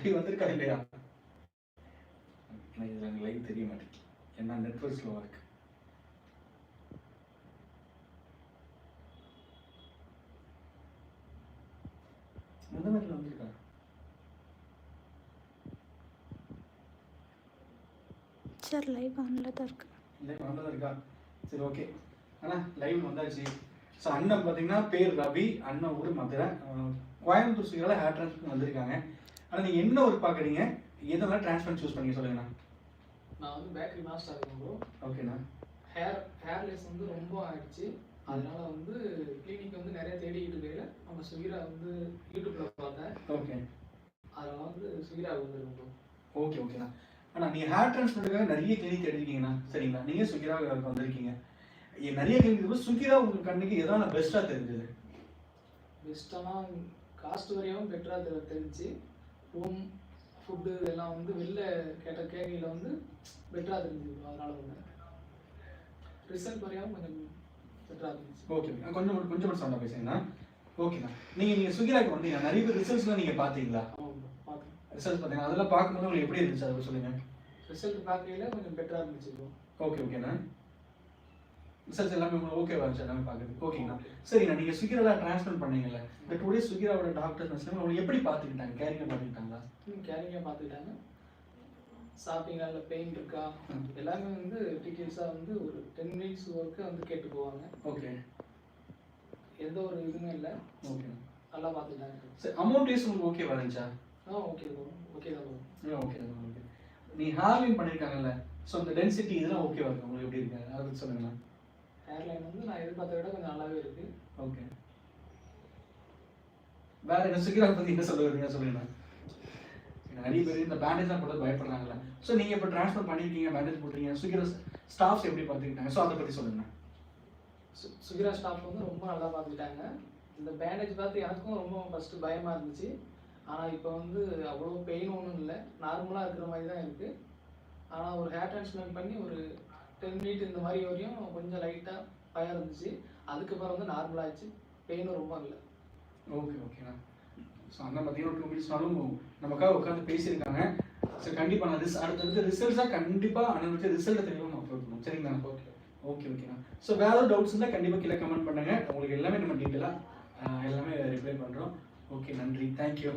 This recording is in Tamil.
லைவ் வந்திருக்கா இல்லையா? எனக்கு இதில் எனக்கு லைவ் தெரிய மாட்டேங்குது. ஏன்னா நெட்ஒர்க் ஸ்லோவாக இருக்கு. எந்த மாதிரி வந்திருக்கா? சார் லைவ் ஆனில் தான் இருக்கு. லைவ் வந்ததா இருக்கா? சரி ஓகே அண்ணா லைவ் வந்தாச்சு. ஸோ அண்ணன் பார்த்தீங்கன்னா பேர் ரவி அண்ணன் ஊர் மதுரை. கோயம்புத்தூர் ஸ்பீக்கரில் ஹேர் ட்ரான்ஸ்ஃபர் வந்திருக்காங்க. ஆனால் நீங்கள் என்ன ஒர்க் பார்க்குறீங்க எதெல்லாம் ட்ரான்ஸ்ஃபர் சூஸ் பண்ணி சொல்லுங்கண்ணா. நான் வந்து பேக்கரி மாஸ்டர் இருக்கேன் ப்ரோ ஓகேண்ணா. ஹேர் ஹேர்லெஸ் வந்து ரொம்ப ஆயிடுச்சு. அதனால வந்து கிளினிக் வந்து நிறைய தேடிக்கிட்டு இருக்கையில நம்ம சுகிரா வந்து யூடியூப்ல பார்த்தேன். ஓகே. அதனால வந்து சுகிரா வந்துருக்கோம் ஓகே ஓகேண்ணா. அண்ணா நீங்கள் ஹேர் ட்ரான்ஸ்ஃபருக்காக நிறைய கிளினிக் எடுத்துருக்கீங்கண்ணா சரிங்களா? நீங்கள் சுகிராவுக்கு வந்திருக்கீங்க? நிறைய கிளினிக் சுகிரா உங்கள் கண்ணுக்கு எதாவது பெஸ்ட்டாக தெரிஞ்சது? பெஸ்ட்டானா காஸ்ட் வரையும் பெட்டராக தெரிஞ்சு. ரூம் ஃபுட்டு இதெல்லாம் வந்து வெளில கேட்ட கேள்வியில் வந்து பெட்டராக தெரிஞ்சு அதனால வந்து ரிசல்ட் வரையும் கொஞ்சம் பெட்டராக இருந்துச்சு ஓகே கொஞ்சம் கொஞ்சம் மட்டும் சவுண்டாக பேசுங்கண்ணா ஓகேண்ணா நீங்கள் நீங்கள் சுகிராக்கு வந்தீங்க. நிறைய பேர் ரிசல்ட்ஸ்லாம் நீங்கள் பார்த்தீங்களா? ரிசல்ட்ஸ் பார்த்தீங்கன்னா அதெல்லாம் பார்க்கும்போது உங்களுக்கு எப்படி இருந்துச்சு? அதை சொல்லுங்கள் ரிசல்ட் பார்க்கையில கொஞ்சம் பெட்டராக இருந்துச்சு ஓகே ஓகேண்ணா ரிசல்ட்ஸ் எல்லாமே உங்களுக்கு ஓகேவா இருந்துச்சு எல்லாமே பார்க்குறது ஓகேண்ணா சரிண்ணா நீங்கள் சுகிராவில் ட்ரான்ஸ்ஃபர் பண்ணீங்கல்ல இந்த டூ டேஸ் சுகிராவோட டாக்டர்ஸ் நர்ஸ்லாம் உங்களுக்கு எப்படி பார்த்துக்கிட்டாங்க? கேரிங்காக பார்த்துக்கிட்டாங்களா? கேரிங்காக பார்த்துக்கிட்டாங்க. ஷாப்பிங் அதில் பெயின் இருக்கா. எல்லாமே வந்து டீட்டெயில்ஸாக வந்து ஒரு டென் மினிட்ஸ் ஒர்க்கு வந்து கேட்டு போவாங்க. ஓகே எந்த ஒரு இதுவுமே இல்லை. ஓகே நல்லா பார்த்துக்கிட்டாங்க. சரி அமௌண்ட் வைஸ் உங்களுக்கு ஓகேவா இருந்துச்சா? ஆ ஓகே ஓகே தான் ஓகே ஓகே நீ ஹேர்லைன் பண்ணியிருக்காங்கல்ல ஸோ அந்த டென்சிட்டி இதெல்லாம் ஓகேவா இருக்கு? உங்களுக்கு எப்படி இருக்கு? அதை பற்றி சொல்லுங்கண்ணா ஹேர்லைன் வந்து நான் எதிர்பார்த்த விட கொஞ்சம் நல்லாவே இருக்கு. ஓகே வேற என்ன சுகிரா பத்தி என்ன சொல்ல வரீங்க சொல்லுங்க. நிறைய பேர் இந்த பேண்டேஜ்லாம் போட்டு பயப்படுறாங்கல்ல. ஸோ நீங்க இப்போ ட்ரான்ஸ்ஃபர் பண்ணிருக்கீங்க பேண்டேஜ் போட்டுறீங்க சுகிரா ஸ்டாஃப்ஸ் எப்படி பார்த்துக்கிட்டாங்க? ஸோ அதை பத்தி சொல்லுங்க. சுகிரா ஸ்டாஃப் வந்து ரொம்ப நல்லா பார்த்துக்கிட்டாங்க. இந்த பேண்டேஜ் பார்த்து எனக்கும் ரொம்ப ஃபஸ்ட்டு பயமாக இருந்துச்சு. ஆனால் இப்போ வந்து அவ்வளோ பெயின் ஒன்றும் இல்லை. நார்மலாக இருக்கிற மாதிரி தான் இருக்குது ஆனால் ஒரு ஹேர் டிரான்ஸ்பிளான்ட் பண்ணி ஒரு டென் மினிட் இந்த மாதிரி வரையும் கொஞ்சம் லைட்டாக பயம் இருந்துச்சு. அதுக்கப்புறம் வந்து நார்மல் ஆச்சு பெயினும் ரொம்ப இல்லை. ஓகே ஓகேண்ணா ஸோ அண்ணன் பார்த்தீங்கன்னா டூ மினிட்ஸ்னாலும் நமக்காக உட்காந்து பேசியிருக்காங்க. ஸோ கண்டிப்பாக நான் ரிஸ் அடுத்தடுத்து ரிசல்ட்ஸாக கண்டிப்பாக வச்சு ரிசல்ட்டை தெளிவாக நம்ம அப்லோட் பண்ணுவோம் சரிங்களா? ஓகே ஓகே ஓகேண்ணா ஸோ வேற ஏதாவது டவுட்ஸ் இருந்தால் கண்டிப்பாக கீழே கமெண்ட் பண்ணுங்க. உங்களுக்கு எல்லாமே நம்ம டீட்டெயிலாக எல்லாமே ரிப்ளை பண்ணுறோம் ஓகே நன்றி. தேங்க்யூ